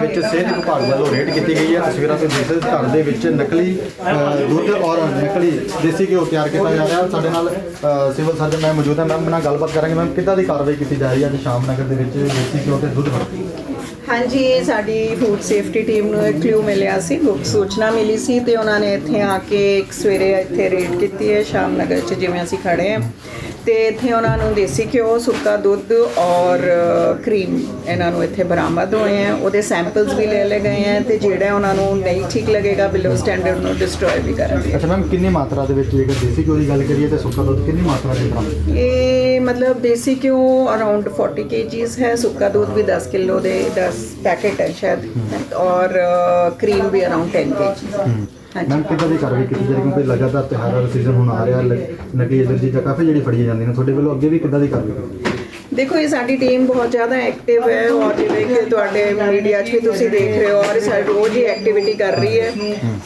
ਦੇ ਵਿੱਚ ਸਿਹਤ ਵਿਭਾਗ ਵੱਲੋਂ ਰੇਡ ਕੀਤੀ ਗਈ ਹੈ। ਤਸਵੀਰਾਂ ਤੋਂ ਦੇਖ ਸਕਦੇ ਹੋ, ਘਰ ਦੇ ਵਿੱਚ ਨਕਲੀ ਦੁੱਧ ਔਰ ਨਕਲੀ ਦੇਸੀ ਘਿਓ ਤਿਆਰ ਕੀਤਾ ਜਾ ਰਿਹਾ। ਸਾਡੇ ਨਾਲ ਸਿਵਲ ਸਰਜਨ ਮੈਮ ਮੌਜੂਦ ਹੈ। ਮੈਮ ਨਾਲ ਗੱਲਬਾਤ ਕਰਾਂਗੇ। ਮੈਮ ਕਿੱਦਾਂ ਦੀ ਕਾਰਵਾਈ ਕੀਤੀ ਜਾ ਰਹੀ ਹੈ ਅੱਜ ਸ਼ਾਮ ਨਗਰ ਦੇ ਵਿੱਚ? ਦੇਸੀ ਘਿਓ ਤੇ ਦੁੱਧ ਫੜਤੀ ਹਾਂਜੀ ਸਾਡੀ ਫੂਡ ਸੇਫਟੀ ਟੀਮ ਨੂੰ ਇੱਕ ਕਲੂ ਮਿਲਿਆ ਸੀ। ਗੁਪਤ ਸੂਚਨਾ ਮਿਲੀ ਸੀ ਤੇ ਉਹਨਾਂ ਨੇ ਇੱਥੇ ਆ ਕੇ ਇੱਕ ਸਵੇਰੇ ਇੱਥੇ ਰੇਡ ਕੀਤੀ ਹੈ ਸ਼ਾਮ ਨਗਰ 'ਚ ਜਿਵੇਂ ਅਸੀਂ ਖੜੇ ਹਾਂ। ਤੇ ਇੱਥੇ ਉਹਨਾਂ ਨੂੰ ਦੇਸੀ ਘਿਓ ਸੁੱਕਾ ਦੁੱਧ ਔਰ ਕਰੀਮ ਇਹਨਾਂ ਨੂੰ ਇੱਥੇ ਬਰਾਮਦ ਹੋਏ ਹੈ। ਉਹਦੇ ਸੈਂਪਲਸ ਵੀ ਲੈ ਲਏ ਗਏ ਹੈ ਤੇ ਜਿਹੜਾ ਉਹਨਾਂ ਨੂੰ ਨਹੀਂ ਠੀਕ ਲੱਗੇਗਾ ਬਿਲੋ ਸਟੈਂਡਰਡ ਨੂੰ ਡਿਸਟਰੋਏ ਵੀ ਕਰਾਂਗੇ ਅੱਛਾ ਮੈਮ ਕਿੰਨੀ ਮਾਤਰਾ ਦੇ ਵਿੱਚ ਜੇਕਰ ਦੇਸੀ ਘਿਓ ਦੀ ਗੱਲ ਕਰੀਏ ਤੇ ਸੁੱਕਾ ਦੁੱਧ ਕਿੰਨੀ ਮਾਤਰਾ ਦੇ ਬਰਾਮਦ ਇਹ ਮਤਲਬ ਦੇਸੀ ਘਿਓ ਅਰਾਊਂਡ 40 kgs ਹੈ ਸੁੱਕਾ ਦੁੱਧ ਵੀ 10 ਕਿਲੋ ਦੇ 10 ਪੈਕੇਟ ਹੈ ਸ਼ਾਇਦ ਔਰ ਕਰੀਮ ਵੀ ਅਰਾਊਂਡ 10 kgs ਹਾਂਜੀ ਮੈਮ ਕਿੱਦਾਂ ਦੀ ਕਾਰਵਾਈ ਕੀਤੀ ਜਾ ਕਿਉਂਕਿ ਲਗਾਤਾਰ ਤਿਉਹਾਰਾਂ ਦਾ ਸੀਜ਼ਨ ਹੁਣ ਆ ਰਿਹਾ, ਲ- ਨਕਲੀ ਏਜੰਸੀ ਜਾਂ ਕਾਫੀ ਜਿਹੜੀ ਫੜੀਆਂ ਜਾਂਦੀਆਂ ਨੇ, ਤੁਹਾਡੇ ਵੱਲੋਂ ਅੱਗੇ ਵੀ ਕਿੱਦਾਂ ਦੀ ਕਾਰਵਾਈ ਕੀਤੀ ਦੇਖੋ ਇਹ ਸਾਡੀ ਟੀਮ ਬਹੁਤ ਜ਼ਿਆਦਾ ਐਕਟਿਵ ਹੈ ਔਰ ਜਿਵੇਂ ਕਿ ਤੁਹਾਡੇ ਮੀਡੀਆ 'ਚ ਵੀ ਤੁਸੀਂ ਦੇਖ ਰਹੇ ਹੋ, ਔਰ ਸਾਡੀ ਰੋਜ਼ ਹੀ ਐਕਟੀਵਿਟੀ ਕਰ ਰਹੀ ਹੈ।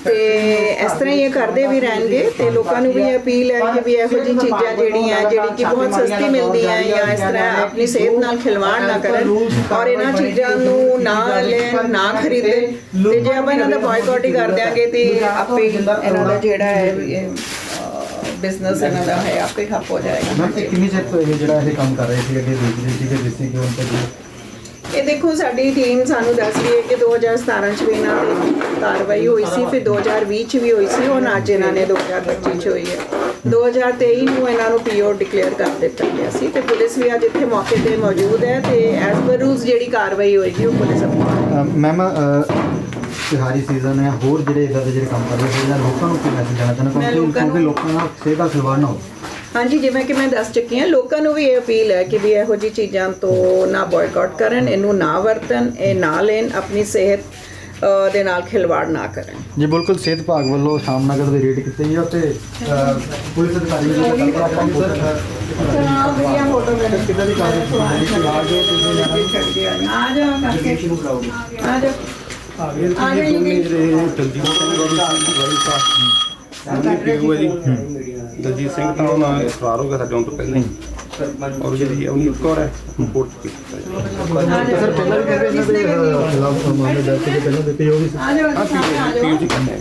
ਤੇ ਇਸ ਤਰ੍ਹਾਂ ਹੀ ਇਹ ਕਰਦੇ ਵੀ ਰਹਿਣਗੇ ਤੇ ਲੋਕਾਂ ਨੂੰ ਵੀ ਅਪੀਲ ਹੈ ਕਿ ਵੀ ਇਹੋ ਜਿਹੀ ਚੀਜ਼ਾਂ ਜਿਹੜੀਆਂ ਜਿਹੜੀ ਕਿ ਬਹੁਤ ਸਸਤੀ ਮਿਲਦੀਆਂ ਜਾਂ ਇਸ ਤਰ੍ਹਾਂ ਆਪਣੀ ਸਿਹਤ ਨਾਲ ਖਿਲਵਾੜ ਨਾ ਕਰਨ ਔਰ ਇਹਨਾਂ ਚੀਜ਼ਾਂ ਨੂੰ ਨਾ ਲੈਣ, ਨਾ ਖਰੀਦਣ। ਤੇ ਜੇ ਆਪਾਂ ਇਹਨਾਂ ਦਾ ਬਾਇਕਾਟ ਹੀ ਕਰ ਦਿਆਂਗੇ ਤੇ ਆਪੇ ਇਹਨਾਂ ਦਾ ਜਿਹੜਾ ਹੈ ਬਿਜ਼ਨਸ ਇਹਨਾਂ ਦਾ ਹੈ ਆਪੇ ਠੱਪ ਹੋ ਜਾਏਗਾ। ਮੈਮ ਇਹ ਕਿੰਨੀ ਚਿਰ ਤੋਂ ਇਹ ਜਿਹੜਾ ਇਹ ਕੰਮ ਕਰ ਰਹੇ ਸੀ ਅੱਗੇ ਦੇਖ ਰਹੇ ਸੀ ਕਿ ਦੇਸੀ ਘਿਓ ਤੇ ਦੁੱਧ ਇਹ ਦੇਖੋ ਸਾਡੀ ਟੀਮ ਸਾਨੂੰ ਦੱਸ ਰਹੀ ਹੈ ਕਿ 2017 ਚ ਵੀ ਇਹਨਾਂ ਤੇ ਕਾਰਵਾਈ ਹੋਈ ਸੀ ਫਿਰ 2020 ਚ ਵੀ ਹੋਈ ਸੀ ਔਰ ਅੱਜ ਇਹਨਾਂ ਨੇ 2025 ਚ ਹੋਈ ਹੈ। 2023 ਨੂੰ ਇਹਨਾਂ ਨੂੰ ਪੀਓ ਡਿਕਲੇਅਰ ਕਰ ਦਿੱਤਾ ਗਿਆ ਸੀ ਤੇ ਪੁਲਿਸ ਵੀ ਅੱਜ ਇੱਥੇ ਮੌਕੇ ਤੇ ਮੌਜੂਦ ਹੈ ਤੇ ਐਸ ਪਰ ਰੂਲਸ ਜਿਹੜੀ ਕਾਰਵਾਈ ਹੋਏਗੀ ਉਹ ਪੁਲਿਸ ਆਪਣੀ ਅ, ਮੈਮ ਅ, ਤਿਉਹਾਰੀ ਸੀਜ਼ਨ ਹੈ ਹੋਰ ਜਿਹੜੇ ਇਦਾਂ ਦੇ ਜਿਹੜੇ ਕੰਮ ਕਰ ਰਹੇ ਸੀ ਜਾਂ ਲੋਕਾਂ ਨੂੰ ਕੀ ਮੈਸੇਜ ਦੇਣਾ ਚਾਹੁੰਦੇ? ਮੈਂ ਕਿਉਂਕਿ ਲੋਕਾਂ ਨੂੰ- ਕਿਉਂਕਿ ਲੋਕਾਂ ਨਾਲ ਸਿਹਤ ਦਾ ਖਿਲਵਾੜ ਨਾ ਹੋ ਹਾਂਜੀ ਜਿਵੇਂ ਕਿ ਮੈਂ ਦੱਸ ਚੁੱਕੀ ਹਾਂ ਲੋਕਾਂ ਨੂੰ ਵੀ ਇਹ ਅਪੀਲ ਹੈ ਕਿ ਵੀ ਇਹੋ ਜਿਹੀ ਚੀਜ਼ਾਂ ਤੋਂ ਨਾ ਬਾਇਕਾਟ ਕਰਨ ਇਹਨੂੰ ਨਾ ਵਰਤਣ ਇਹ ਨਾ ਲੈਣ ਆਪਣੀ ਸਿਹਤ ਅ, ਦੇ ਨਾਲ ਖਿਲਵਾੜ ਨਾ ਕਰਨ। ਜੀ ਬਿਲਕੁਲ ਸਿਹਤ ਵਿਭਾਗ ਵੱਲੋਂ ਸ਼ਾਮ ਨਗਰ ਦੇ ਰੇਡ ਕੀਤੇ ਗਏ ਉੱਤੇ ਪੁਲਿਸ ਅਧਿਕਾਰੀ ਵੀ ਜਿਹੜੇ ਗੱਲਬਾਤ ਕਰਾਂਗੇ ਸਰ। ਕਿੱਦਾਂ ਦੀ ਕਾਰਵਾਈ ਕੀਤੀ ਜਾ ਹੈ? ਆ ਜਾਓ ਤੁਸੀਂ ਨਾਲ। ਆ ਜਾਓ ਕਰਕੇ ਆ ਜੀ। ਦਲਜੀਤ ਸਿੰਘ ਤਾਂ ਉਹਨਾਂ ਫਰਾਰ ਹੋ ਗਿਆ ਸਾਡੇ ਆਉਣ ਤੋਂ ਪਹਿਲਾਂ ਹੀ। ਔਰ ਜਿਹੜੀ ਅਵਨੀਤ ਕੌਰ ਹੈ ਰਿਪੋਰਟ ਕੀਤੀ ਤੇ ਸਰ ਪਹਿਲਾਂ ਵੀ ਕਹਿੰਦੇ ਇਹਨਾਂ ਦੇ ਅ, ਖਿਲਾਫ ਮਾਮਲੇ ਦਰਜ ਸੀ ਪਹਿਲਾਂ ਦੇ ਪੀਓ ਵੀ ਸੀ ਆ ਜਾਓ ਆ ਜਾਓ। ਪੀਯੂਜੀ ਕਰਨਾ ਹੈ।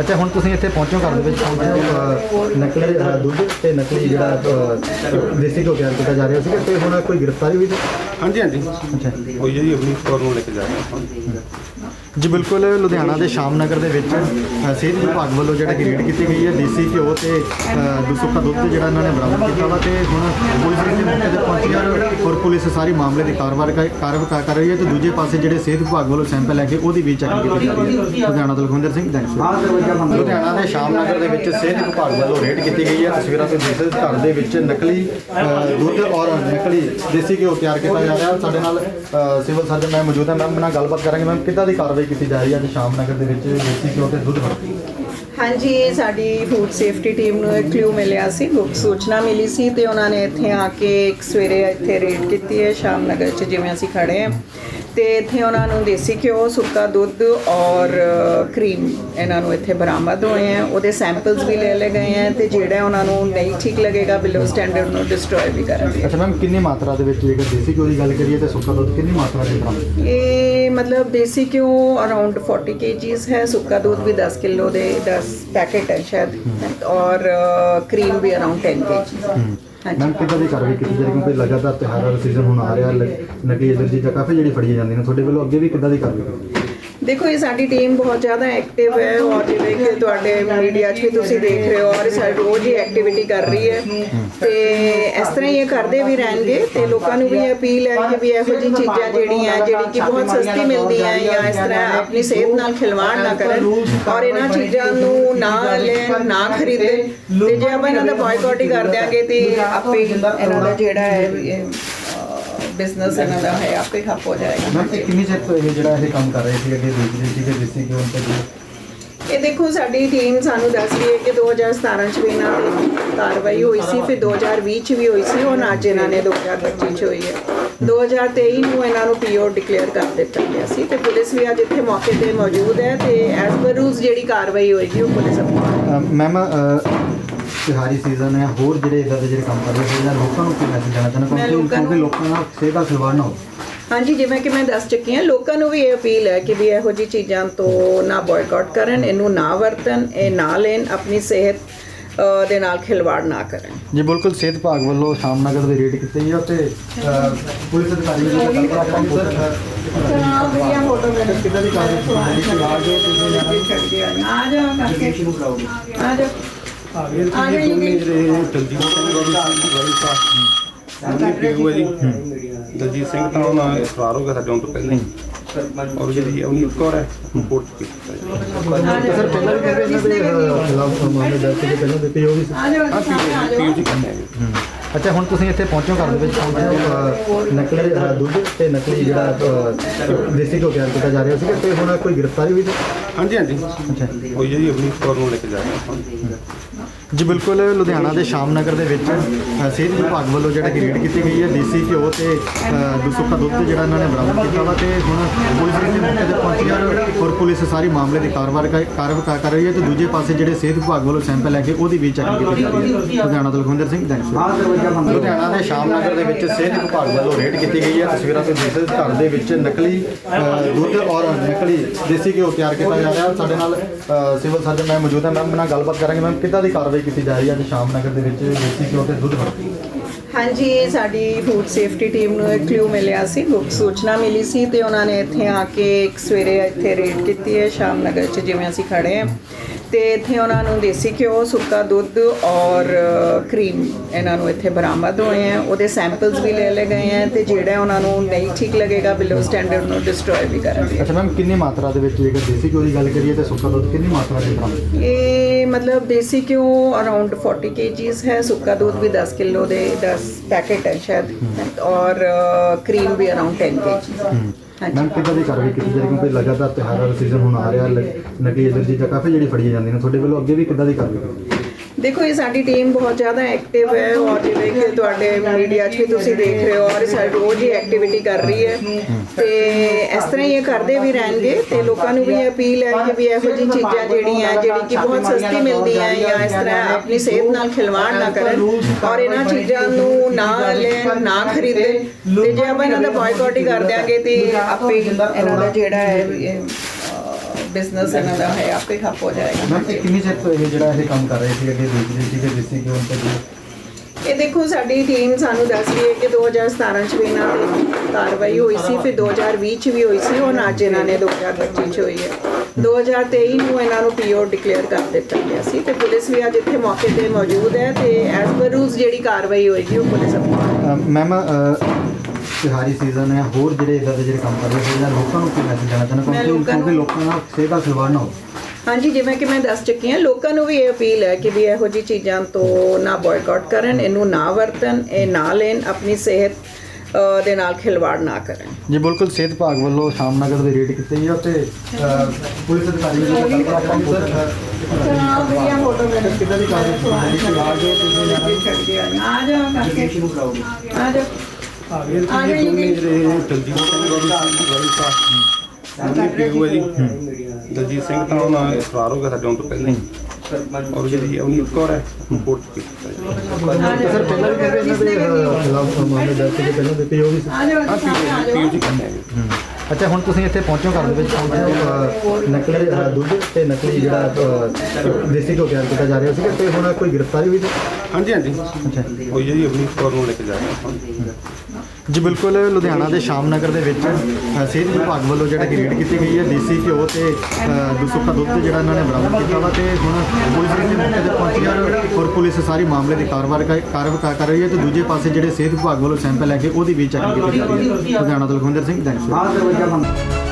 ਅੱਛਾ ਹੁਣ ਤੁਸੀਂ ਇੱਥੇ ਪਹੁੰਚੋ ਘਰ ਦੇ ਵਿੱਚ ਪਹੁੰਚੇ ਨਕਲੀ ਦੁੱਧ ਤੇ ਨਕਲੀ ਜਿਹੜਾ ਦੇਸੀ ਘਿਓ ਤਿਆਰ ਕੀਤਾ ਜਾ ਰਿਹਾ ਸੀ ਤੇ ਹੁਣ ਕੋਈ ਗ੍ਰਿਫਤਾਰੀ ਹੋਈ ਤੇ? ਹਾਂਜੀ ਹਾਂਜੀ। ਅੱਛਾ। ਹੋਈ ਜੀ ਅਵਨੀਤ ਕੌਰ ਨੂੰ ਲੈ ਕੇ ਜਾ ਰਹੇ ਹਾਂ। ਜੀ ਬਿਲਕੁਲ ਲੁਧਿਆਣਾ ਦੇ ਸ਼ਾਮ ਨਗਰ ਦੇ ਵਿੱਚ ਅ, ਸਿਹਤ ਵਿਭਾਗ ਵੱਲੋਂ ਜਿਹੜਾ ਕਿ ਰੇਡ ਕੀਤੀ ਗਈ ਹੈ ਦੇਸੀ ਘਿਓ ਤੇ ਅ, ਦੁ- ਸੁੱਕਾ ਦੁੱਧ ਜਿਹੜਾ ਇਹਨਾਂ ਨੇ ਬਰਾਮਦ ਕੀਤਾ ਵਾ ਤੇ ਹੁਣ ਪੁਲਿਸ ਦੇ ਮੌਕੇ ਤੇ ਪਹੁੰਚੀ ਹੈ ਔਰ ਪੁਲਿਸ ਸਾਰੀ ਮਾਮਲੇ ਦੀ ਕਾਰਵਾਈ ਕਰ- ਕਾਰਵਾਈ ਕਰ ਰਹੀ ਹੈ ਤੇ ਦੂਜੇ ਪਾਸੇ ਜਿਹੜੇ ਸਿਹਤ ਵਿਭਾਗ ਵੱਲੋਂ ਸੈਂਪਲ ਲੈ ਕੇ ਉਹਦੀ ਵੀ ਚੈਕਿੰਗ ਕੀਤੀ ਜਾ ਰਹੀ ਹੈ। ਲੁਧਿਆਣਾ ਤੋਂ ਲਖਵਿੰਦਰ ਸਿੰਘ ਥੈਂਕਸ ਲੁਧਿਆਣਾ ਦੇ ਸ਼ਾਮਨਗਰ ਦੇ ਵਿੱਚ ਸਿਹਤ ਵਿਭਾਗ ਵੱਲੋਂ ਰੇਡ ਕੀਤੀ ਗਈ ਹੈ। ਤਸਵੀਰਾਂ ਤੋਂ ਦੇਖ ਸਕਦੇ ਘਰ ਦੇ ਵਿੱਚ ਨਕਲੀ ਅ, ਦੁੱਧ ਔਰ ਨਕਲੀ ਦੇਸੀ ਘਿਓ ਤਿਆਰ ਕੀਤਾ ਜਾ ਰਿਹਾ। ਸਾਡੇ ਨਾਲ ਅ, ਸਿਵਲ ਸਰਜਨ ਮੈਂ ਮੌਜੂਦ ਹੈ। ਮੈਮ ਨਾਲ ਗੱਲਬਾਤ ਕਰਾਂਗੇ। ਮੈਮ ਕਿੱਦਾਂ ਦੀ ਕਾਰਵਾਈ ਕੀਤੀ ਜਾ ਰਹੀ ਹੈ ਅੱਜ ਸ਼ਾਮ ਨਗਰ ਦੇ ਵਿੱਚ ਦੇਸੀ ਘਿਓ ਤੇ ਦੁੱਧ ਫੜਤੀ ਹਾਂਜੀ ਸਾਡੀ ਫੂਡ ਸੇਫਟੀ ਟੀਮ ਨੂੰ ਇੱਕ ਕਲੂ ਮਿਲਿਆ ਸੀ ਗੁਪਤ ਸੂਚਨਾ ਮਿਲੀ ਸੀ ਤੇ ਉਹਨਾਂ ਨੇ ਇੱਥੇ ਆ ਕੇ ਇੱਕ ਸਵੇਰੇ ਇੱਥੇ ਰੇਡ ਕੀਤੀ ਹੈ ਸ਼ਾਮ ਨਗਰ 'ਚ ਜਿਵੇਂ ਅਸੀਂ ਖੜੇ ਹਾਂ। ਤੇ ਇੱਥੇ ਉਹਨਾਂ ਨੂੰ ਦੇਸੀ ਘਿਓ ਸੁੱਕਾ ਦੁੱਧ ਔਰ ਕਰੀਮ ਇਹਨਾਂ ਨੂੰ ਇੱਥੇ ਬਰਾਮਦ ਹੋਏ ਹੈ। ਉਹਦੇ ਸੈਂਪਲਸ ਵੀ ਲੈ ਲਏ ਗਏ ਹੈ ਤੇ ਜਿਹੜਾ ਉਹਨਾਂ ਨੂੰ ਨਹੀਂ ਠੀਕ ਲੱਗੇਗਾ ਬਿਲੋ ਸਟੈਂਡਰਡ ਨੂੰ ਡਿਸਟਰੋਏ ਵੀ ਕਰਾਂਗੇ ਅੱਛਾ ਮੈਮ ਕਿੰਨੀ ਮਾਤਰਾ ਦੇ ਵਿੱਚ ਜੇਕਰ ਦੇਸੀ ਘਿਓ ਦੀ ਗੱਲ ਕਰੀਏ ਤੇ ਸੁੱਕਾ ਦੁੱਧ ਕਿੰਨੀ ਮਾਤਰਾ ਦੇ ਬਰਾਮਦ? ਇਹ ਮਤਲਬ ਦੇਸੀ ਘਿਓ ਅਰਾਊਂਡ 40 kgs ਹੈ ਸੁੱਕਾ ਦੁੱਧ ਵੀ 10 ਕਿਲੋ ਦੇ 10 ਪੈਕੇਟ ਹੈ ਸ਼ਾਇਦ ਔਰ ਕਰੀਮ ਵੀ ਅਰਾਊਂਡ 10 kgs ਹਾਂਜੀ। ਮੈਮ ਕਿੱਦਾਂ ਦੀ ਕਾਰਵਾਈ ਕੀਤੀ ਜਾ ਰਹੀ ਕਿਉਂਕਿ ਲਗਾਤਾਰ ਤਿਉਹਾਰਾਂ ਦਾ ਸੀਜ਼ਨ ਹੁਣ ਆ ਰਿਹਾ ਨਕਲੀ ਏਜੰਸੀ ਜਾਂ ਕਾਫੀ ਜਿਹੜੀ ਫੜੀਆਂ ਜਾਂਦੀਆਂ ਨੇ ਤੁਹਾਡੇ ਵੱਲੋਂ ਅੱਗੇ ਵੀ ਕਿੱਦਾਂ ਦੀ ਕਾਰਵਾਈ ਕੀਤੀ ਦੇਖੋ ਇਹ ਸਾਡੀ ਟੀਮ ਬਹੁਤ ਜ਼ਿਆਦਾ ਐਕਟਿਵ ਹੈ ਔਰ ਜਿਵੇਂ ਕਿ ਤੁਹਾਡੇ ਮੀਡੀਆ 'ਚ ਵੀ ਤੁਸੀਂ ਦੇਖ ਰਹੇ ਹੋ ਔਰ ਸਾਡੀ ਰੋਜ਼ ਹੀ ਐਕਟੀਵਿਟੀ ਕਰ ਰਹੀ ਹੈ। ਤੇ ਇਸ ਤਰ੍ਹਾਂ ਹੀ ਇਹ ਕਰਦੇ ਵੀ ਰਹਿਣਗੇ ਤੇ ਲੋਕਾਂ ਨੂੰ ਵੀ ਇਹ ਅਪੀਲ ਹੈ ਕਿ ਵੀ ਇਹੋ ਜਿਹੀ ਚੀਜ਼ਾਂ ਜਿਹੜੀਆਂ, ਜਿਹੜੀ ਕਿ ਬਹੁਤ ਸਸਤੀ ਮਿਲਦੀਆਂ ਜਾਂ ਇਸ ਤਰ੍ਹਾਂ ਆਪਣੀ ਸਿਹਤ ਨਾਲ ਖਿਲਵਾੜ ਨਾ ਕਰਨ ਔਰ ਇਹਨਾਂ ਚੀਜ਼ਾਂ ਨੂੰ ਨਾ ਲੈਣ, ਨਾ ਖਰੀਦੇ ਤੇ ਜੇ ਆਪਾਂ ਇਹਨਾਂ ਦਾ ਬਾਇਕਾਟ ਹੀ ਕਰ ਦਿਆਂਗੇ ਤੇ ਆਪੇ ਇਹਨਾਂ ਦਾ ਜਿਹੜਾ ਹੈ ਬਿਜ਼ਨਸ ਇਹਨਾਂ ਦਾ ਹੈ ਆਪੇ ਠੱਪ ਹੋ ਜਾਏਗਾ। ਮੈਮ ਇਹ ਕਿੰਨੀ ਚਿਰ ਤੋਂ ਇਹ ਜਿਹੜਾ ਇਹ ਕੰਮ ਕਰ ਰਹੇ ਸੀ ਅੱਗੇ ਦੇਖ ਰਹੇ ਸੀ ਕਿ ਦੇਸੀ ਘਿਓ ਤੇ ਦੁੱਧ ਇਹ ਦੇਖੋ ਸਾਡੀ ਟੀਮ ਸਾਨੂੰ ਦੱਸ ਰਹੀ ਹੈ ਕਿ 2017 ਚ ਵੀ ਇਹਨਾਂ ਤੇ ਕਾਰਵਾਈ ਹੋਈ ਸੀ ਫਿਰ 2020 ਚ ਵੀ ਹੋਈ ਸੀ ਔਰ ਅੱਜ ਇਹਨਾਂ ਨੇ 2025 ਚ ਹੋਈ ਹੈ। 2023 ਨੂੰ ਇਹਨਾਂ ਨੂੰ ਪੀਓ ਡਿਕਲੇਅਰ ਕਰ ਦਿੱਤਾ ਗਿਆ ਸੀ ਤੇ ਪੁਲਿਸ ਵੀ ਅੱਜ ਇੱਥੇ ਮੌਕੇ ਤੇ ਮੌਜੂਦ ਹੈ ਤੇ ਐਸ ਪਰ ਰੂਲਸ ਜਿਹੜੀ ਕਾਰਵਾਈ ਹੋਏਗੀ ਉਹ ਪੁਲਿਸ ਮੈਮ ਅ, ਤਿਉਹਾਰੀ ਸੀਜ਼ਨ ਹੈ ਹੋਰ ਜਿਹੜੇ ਇਦਾਂ ਦੇ ਜਿਹੜੇ ਕੰਮ ਕਰ ਰਹੇ ਸੀ ਜਾਂ ਲੋਕਾਂ ਨੂੰ ਕੀ ਮੈਸੇਜ ਦੇਣਾ ਚਾਹੁੰਦੇ? ਮੈਂ ਕਿਉਂਕਿ ਲੋਕਾਂ ਨੂੰ- ਕਿਉਂਕਿ ਲੋਕਾਂ ਨਾਲ ਸਿਹਤ ਦਾ ਖਿਲਵਾੜ ਨਾ ਹੋ ਹਾਂਜੀ ਜਿਵੇਂ ਕਿ ਮੈਂ ਦੱਸ ਚੁੱਕੀ ਹਾਂ ਲੋਕਾਂ ਨੂੰ ਵੀ ਇਹ ਅਪੀਲ ਹੈ ਕਿ ਵੀ ਇਹੋ ਜਿਹੀ ਚੀਜ਼ਾਂ ਤੋਂ ਨਾ ਬਾਇਕਾਟ ਕਰਨ ਇਹਨੂੰ ਨਾ ਵਰਤਣ ਇਹ ਨਾ ਲੈਣ ਆਪਣੀ ਸਿਹਤ ਦੇ ਨਾਲ ਖਿਲਵਾੜ ਨਾ ਕਰਨ। ਜੀ ਬਿਲਕੁਲ ਸਿਹਤ ਵਿਭਾਗ ਵੱਲੋਂ ਸ਼ਾਮ ਨਗਰ ਦੇ ਰੇਡ ਕੀਤੇ ਆ ਤੇ ਪੁਲਿਸ ਅਧਿਕਾਰੀ ਜੀ ਨਾਲ ਗੱਲਬਾਤ ਆਪਾਂ ਸਰ ਕਿੱਦਾਂ ਦੀ ਕਾਰਵਾਈ ਕੀਤੀ ਜਾ ਰਹੀ ਹੈ ਤੁਸੀਂ ਆ ਜਾਓ। ਆ ਦਲਜੀਤ ਸਿੰਘ ਜੀ ਦਲਜੀਤ ਤਾਂ ਉਹਨਾਂ ਫਰਾਰ ਹੋ ਗਿਆ ਸਾਡੇ ਤੋਂ ਪਹਿਲਾਂ ਹੀ। ਔਰ ਜਿਹੜੀ ਅਵਨੀਤ ਕੌਰ ਹੈ ਰਿਪੋਰਟ ਕੀਤੀ ਤੇ ਸਰ ਪਹਿਲਾਂ ਵੀ ਕਹਿੰਦੇ ਇਹਨਾਂ ਦੇ ਖਿਲਾਫ ਮਾਮਲੇ ਦਰਜ ਸੀਗੇ ਪਹਿਲਾਂ ਦੇ ਪੀਓ ਵੀ ਸੀ। ਆ ਪੀਓ ਪੀਓ ਜੀ ਕਰਨਾ ਹੈ। ਅੱਛਾ ਹੁਣ ਤੁਸੀਂ ਇੱਥੇ ਪਹੁੰਚੋ ਘਰ ਦੇ ਵਿੱਚ ਪਹੁੰਚੇ ਹੋ, ਅ, ਨਕਲੀ ਅ, ਦੁੱਧ ਤੇ ਨਕਲੀ ਜਿਹੜਾ ਅ, ਦੇਸੀ ਘਿਓ ਤਿਆਰ ਕੀਤਾ ਜਾ ਰਿਹਾ ਸੀਗਾ ਤੇ ਹੁਣ ਕੋਈ ਗ੍ਰਿਫਤਾਰੀ ਹੋਈ ਸੀ ਹਾਂਜੀ ਹਾਂਜੀ। ਅੱਛਾ। ਉਹ ਜਿਹੜੀ ਅਵਨੀਤ ਕੌਰ ਨੂੰ ਲੈ ਕੇ ਜਾ ਰਹੇ ਆਪਾਂ ਜੀ ਬਿਲਕੁਲ ਲੁਧਿਆਣਾ ਦੇ ਸ਼ਾਮ ਨਗਰ ਦੇ ਵਿੱਚ ਅ, ਸਿਹਤ ਵਿਭਾਗ ਵੱਲੋਂ ਜਿਹੜਾ ਕਿ ਰੇਡ ਕੀਤੀ ਗਈ ਹੈ ਦੇਸੀ ਘਿਓ ਤੇ ਅ, ਦੁਸੁੱਕਾ ਦੁੱਧ ਜਿਹੜਾ ਇਹਨਾਂ ਨੇ ਬਰਾਮਦ ਕੀਤਾ ਵਾ ਤੇ ਹੁਣ ਪੁਲਿਸ ਵੀ ਮੌਕੇ ਤੇ ਪਹੁੰਚੀ ਹੈ ਔਰ ਪੁਲਿਸ ਸਾਰੀ ਮਾਮਲੇ ਦੀ ਕਾਰਵਾਈ ਕਰ- ਕਾਰਵਾਈ ਕਰ ਰਹੀ ਹੈ ਤੇ ਦੂਜੇ ਪਾਸੇ ਜਿਹੜੇ ਸਿਹਤ ਵਿਭਾਗ ਵੱਲੋਂ ਸੈਂਪਲ ਲੈ ਕੇ ਉਹਦੀ ਵੀ ਚੈਕਿੰਗ ਕੀਤੀ ਜਾ ਰਹੀ ਹੈ। ਲੁਧਿਆਣਾ ਤੋਂ ਲਖਵਿੰਦਰ ਸਿੰਘ ਥੈਂਕਸ ਲੁਧਿਆਣਾ ਦੇ ਸ਼ਾਮ ਨਗਰ ਦੇ ਵਿੱਚ ਸਿਹਤ ਵਿਭਾਗ ਵੱਲੋਂ ਰੇਡ ਕੀਤੀ ਗਈ ਹੈ। ਤਸਵੀਰਾਂ ਤੋਂ ਦੇਖ ਸਕਦੇ ਘਰ ਦੇ ਵਿੱਚ ਨਕਲੀ ਅ, ਦੁੱਧ ਔਰ ਨਕਲੀ ਦੇਸੀ ਘਿਓ ਤਿਆਰ ਕੀਤਾ ਜਾ ਰਿਹਾ। ਹੈ ਸਾਡੇ ਨਾਲ ਅ, ਸਿਵਲ ਸਰਜਨ ਮੈਮ ਮੌਜੂਦ ਹੈ। ਮੈਮ ਨਾਲ ਗੱਲਬਾਤ ਕਰਾਂਗੇ। ਮੈਮ ਕਿੱਦਾਂ ਦੀ ਕਾਰਵਾਈ ਕੀਤੀ ਜਾ ਰਹੀ ਹੈ ਅੱਜ ਸ਼ਾਮ ਨਗਰ ਦੇ ਵਿੱਚ ਦੇਸੀ ਘਿਓ ਤੇ ਦੁੱਧ ਫੜ ਹਾਂਜੀ, ਸਾਡੀ ਫੂਡ ਸੇਫਟੀ ਟੀਮ ਨੂੰ ਇੱਕ ਕਲੂ ਮਿਲਿਆ ਸੀ, ਗੁਪਤ ਸੂਚਨਾ ਮਿਲੀ ਸੀ ਤੇ ਉਹਨਾਂ ਨੇ ਇੱਥੇ ਆ ਕੇ ਇੱਕ ਸਵੇਰੇ ਇੱਥੇ ਰੇਡ ਕੀਤੀ ਹੈ, ਸ਼ਾਮ ਨਗਰ 'ਚ ਜਿਵੇਂ ਅਸੀਂ ਖੜੇ ਹਾਂ। ਤੇ ਇੱਥੇ ਉਹਨਾਂ ਨੂੰ ਦੇਸੀ ਘਿਓ ਸੁੱਕਾ ਦੁੱਧ ਔਰ ਕਰੀਮ ਇਹਨਾਂ ਨੂੰ ਇੱਥੇ ਬਰਾਮਦ ਹੋਏ ਹੈ। ਉਹਦੇ ਸੈਂਪਲਸ ਵੀ ਲੈ ਲਏ ਗਏ ਹੈ ਤੇ ਜਿਹੜਾ ਉਹਨਾਂ ਨੂੰ ਨਹੀਂ ਠੀਕ ਲੱਗੇਗਾ ਬਿਲੋ ਸਟੈਂਡਰਡ ਨੂੰ ਡਿਸਟਰੋਏ ਵੀ ਕਰਾਂਗੇ ਅੱਛਾ ਮੈਮ ਕਿੰਨੀ ਮਾਤਰਾ ਦੇ ਵਿੱਚ ਜੇਕਰ ਦੇਸੀ ਘਿਓ ਦੀ ਗੱਲ ਕਰੀਏ ਤੇ ਸੁੱਕਾ ਦੁੱਧ ਕਿੰਨੀ ਮਾਤਰਾ ਦੇ ਬਰਾਮਦ? ਇਹ ਮਤਲਬ ਦੇਸੀ ਘਿਓ ਅਰਾਊਂਡ 40 kgs ਹੈ ਸੁੱਕਾ ਦੁੱਧ ਵੀ 10 ਕਿਲੋ ਦੇ 10 ਪੈਕੇਟ ਹੈ ਸ਼ਾਇਦ। ਔਰ ਕਰੀਮ ਵੀ ਅਰਾਊਂਡ 10 kgs ਹਾਂਜੀ ਮੈਮ ਕਿੱਦਾਂ ਦੀ ਕਾਰਵਾਈ ਕੀਤੀ ਜਾਏਗੀ? ਕਿਉਂਕਿ ਲਗਾਤਾਰ ਤਿਉਹਾਰਾਂ ਦਾ ਸੀਜ਼ਨ ਹੁਣ ਆ ਰਿਹਾ ਨਕਲੀ ਏਜੰਟ ਚੀਜ਼ਾਂ ਕਾਫੀ ਜਿਹੜੀ ਫੜੀਆਂ ਜਾਂਦੀਆਂ ਨੇ। ਤੁਹਾਡੇ ਵੱਲੋਂ ਅੱਗੇ ਵੀ ਕਿੱਦਾਂ ਦੀ ਕਾਰਵਾਈ ਕੀਤੀ ਦੇਖੋ ਇਹ ਸਾਡੀ ਟੀਮ ਬਹੁਤ ਜ਼ਿਆਦਾ ਐਕਟਿਵ ਹੈ ਔਰ ਜਿਵੇਂ ਕਿ ਤੁਹਾਡੇ ਮੀਡੀਆ 'ਚ ਵੀ ਤੁਸੀਂ ਦੇਖ ਰਹੇ ਹੋ ਔਰ ਸਾਡੀ ਰੋਜ਼ ਹੀ ਐਕਟੀਵਿਟੀ ਕਰ ਰਹੀ ਹੈ। ਤੇ ਇਸ ਤਰ੍ਹਾਂ ਹੀ ਇਹ ਕਰਦੇ ਵੀ ਰਹਿਣਗੇ ਤੇ ਲੋਕਾਂ ਨੂੰ ਵੀ ਇਹ ਅਪੀਲ ਹੈ ਕਿ ਵੀ ਇਹੋ ਜਿਹੀ ਚੀਜ਼ਾਂ ਜਿਹੜੀਆਂ ਜਿਹੜੀ ਕਿ ਬਹੁਤ ਸਸਤੀ ਮਿਲਦੀਆਂ ਜਾਂ ਇਸ ਤਰ੍ਹਾਂ ਆਪਣੀ ਸਿਹਤ ਨਾਲ ਖਿਲਵਾੜ ਨਾ ਕਰਨ ਔਰ ਇਹਨਾਂ ਚੀਜ਼ਾਂ ਨੂੰ ਨਾ ਲੈਣ ਨਾ ਖਰੀਦਣ। ਤੇ ਜੇ ਆਪਾਂ ਇਹਨਾਂ ਦਾ ਬਾਇਕਾਟ ਹੀ ਕਰ ਦਿਆਂਗੇ ਤੇ ਆਪੇ ਹੀ ਇਹਨਾਂ ਦਾ ਜਿਹੜਾ ਹੈ ਬਿਜ਼ਨਸ ਇਹਨਾਂ ਦਾ ਹੈ ਆਪੇ ਠੱਪ ਹੋ ਜਾਏਗਾ। ਮੈਮ ਇਹ ਕਿੰਨੀ ਚਿਰ ਤੋਂ ਇਹ ਜਿਹੜਾ ਇਹ ਕੰਮ ਕਰ ਰਹੇ ਸੀ ਅੱਗੇ ਦੇਖ ਰਹੇ ਤੇ? ਇਹ ਸਾਡੀ ਟੀਮ ਸਾਨੂੰ ਦੱਸ ਰਹੀ ਹੈ ਕਿ 2017 ਚ ਵੀ ਇਹਨਾਂ ਦੀ ਕਾਰਵਾਈ ਹੋਈ ਸੀ ਫਿਰ 2020 ਚ ਵੀ ਹੋਈ ਸੀ ਹੁਣ ਅੱਜ ਇਹਨਾਂ ਨੇ 2025 ਚ ਹੋਈ ਹੈ। 2023 ਨੂੰ ਇਹਨਾਂ ਨੂੰ ਪੀਓ ਡਿਕਲੇਅਰ ਕਰ ਦਿੱਤਾ ਗਿਆ ਸੀ ਤੇ ਪੁਲਿਸ ਵੀ ਅੱਜ ਇੱਥੇ ਮੌਕੇ ਤੇ ਮੌਜੂਦ ਹੈ ਤੇ ਐਸ ਪਰ ਰੂਲਸ ਜਿਹੜੀ ਕਾਰਵਾਈ ਹੋਏਗੀ ਉਹ ਪੁਲਿਸ ਆਪਣੀ ਅ, ਮੈਮ ਅ, ਤਿਉਹਾਰੀ ਸੀਜ਼ਨ ਹੈ ਹੋਰ ਜਿਹੜੇ ਇਦਾਂ ਦੇ ਜਿਹੜੇ ਕੰਮ ਕਰ ਰਹੇ ਸੀ ਜਾਂ ਲੋਕਾਂ ਨੂੰ ਕੀ ਮੈਸੇਜ ਦੇਣਾ ਚਾਹੁੰਦਾ ਮੈਂ ਕਿਉਂਕਿ ਲੋਕਾਂ ਨੂੰ- ਕਿਉਂਕਿ ਲੋਕਾਂ ਨਾਲ ਦਾ ਖਿਲਵਾੜ ਨਾ ਹੋਵੇ ਹਾਂਜੀ ਜਿਵੇਂ ਕਿ ਮੈਂ ਦੱਸ ਚੁੱਕੀ ਹਾਂ ਲੋਕਾਂ ਨੂੰ ਵੀ ਇਹ ਅਪੀਲ ਹੈ ਕਿ ਵੀ ਇਹੋ ਜਿਹੀ ਚੀਜ਼ਾਂ ਤੋਂ ਨਾ ਬਾਇਕਾਟ ਕਰਨ ਇਹਨੂੰ ਨਾ ਵਰਤਣ ਇਹ ਨਾ ਲੈਣ ਆਪਣੀ ਸਿਹਤ ਦੇ ਨਾਲ ਖਿਲਵਾੜ ਨਾ ਕਰਨ ਜੀ ਬਿਲਕੁਲ ਸਿਹਤ ਵਿਭਾਗ ਵੱਲੋਂ ਸ਼ਾਮ ਨਗਰ ਦੇ ਰੇਡ ਕੀਤੇ ਆ ਤੇ ਪੁਲਿਸ ਅਧਿਕਾਰੀ ਜੀ ਨਾਲ ਗੱਲਬਾਤ ਆਪਾਂ ਸਰ ਕਿੱਦਾਂ ਦੀ ਕਾਰਵਾਈ ਕੀਤੀ ਜਾ ਰਹੀ ਹੈ ਤੁਸੀਂ ਆ ਜਾਓ ਕਰਕੇ ਆ ਜਾਓ ਇਹ ਦੋਨੇ ਜਿਹੜੇ ਦਲਜੀਤ ਸਿੰਘ ਤਾਂ ਉਹਨਾਂ ਫਰਾਰ ਹੋ ਗਿਆ ਸਾਡੇ ਤੋਂ ਪਹਿਲਾਂ ਹੀ। ਔਰ ਜਿਹੜੀ ਅਵਨੀਤ ਕੌਰ ਹੈ। ਤੇ ਸਰ ਪਹਿਲਾਂ ਵੀ ਇਹਨਾਂ ਦੇ ਖਿਲਾਫ ਮਾਮਲੇ ਦਰਜ ਪਹਿਲਾਂ ਵੀ ਸੀ। ਅੱਛਾ ਹੁਣ ਤੁਸੀਂ ਇੱਥੇ ਪਹੁੰਚੋ ਘਰ ਦੇ ਵਿੱਚ ਪਹੁੰਚੇ ਨਕਲੀ ਦੁੱਧ ਤੇ ਨਕਲੀ ਜਿਹੜਾ ਦੇਸੀ ਘਿਓ ਤਿਆਰ ਕੀਤਾ ਜਾ ਰਿਹਾ ਸੀਗਾ ਤੇ ਹੁਣ ਕੋਈ ਗ੍ਰਿਫਤਾਰੀ ਹੋਈ ਸੀ ਹਾਂਜੀ ਹਾਂਜੀ। ਅੱਛਾ। ਉਹ ਜਿਹੜੀ ਕੌਰ ਨੂੰ ਲੈ ਕੇ ਜਾ ਰਹੇ ਆਪਾਂ। ਜੀ ਬਿਲਕੁਲ ਲੁਧਿਆਣਾ ਦੇ ਸ਼ਾਮ ਨਗਰ ਦੇ ਵਿੱਚ ਅ, ਸਿਹਤ ਵਿਭਾਗ ਵੱਲੋਂ ਜਿਹੜਾ ਕਿ ਰੇਡ ਕੀਤੀ ਗਈ ਹੈ ਦੇਸੀ ਘਿਓ ਤੇ ਅ, ਦੁਸੁੱਕਾ ਦੁੱਧ ਜਿਹੜਾ ਇਹਨਾਂ ਨੇ ਬਰਾਮਦ ਕੀਤਾ ਵਾ ਤੇ ਹੁਣ ਪੁਲਿਸ ਵੀ ਮੌਕੇ ਤੇ ਪਹੁੰਚੀ ਹੈ ਔਰ- ਔਰ ਪੁਲਿਸ ਸਾਰੀ ਮਾਮਲੇ ਦੀ ਕਾਰਵਾਈ ਕਰ- ਕਾਰਵਾਈ ਕਰ ਰਹੀ ਹੈ ਤੇ ਦੂਜੇ ਪਾਸੇ ਜਿਹੜੇ ਸਿਹਤ ਵਿਭਾਗ ਵੱਲੋਂ ਸੈਂਪਲ ਲੈ ਕੇ ਉਹਦੀ ਵੀ ਚੈਕਿੰਗ ਕੀਤੀ ਜਾ ਰਹੀ ਹੈ। ਲੁਧਿਆਣਾ ਤੋਂ ਲਖਵਿੰਦਰ ਸਿੰਘ ਥੈਂਕਸ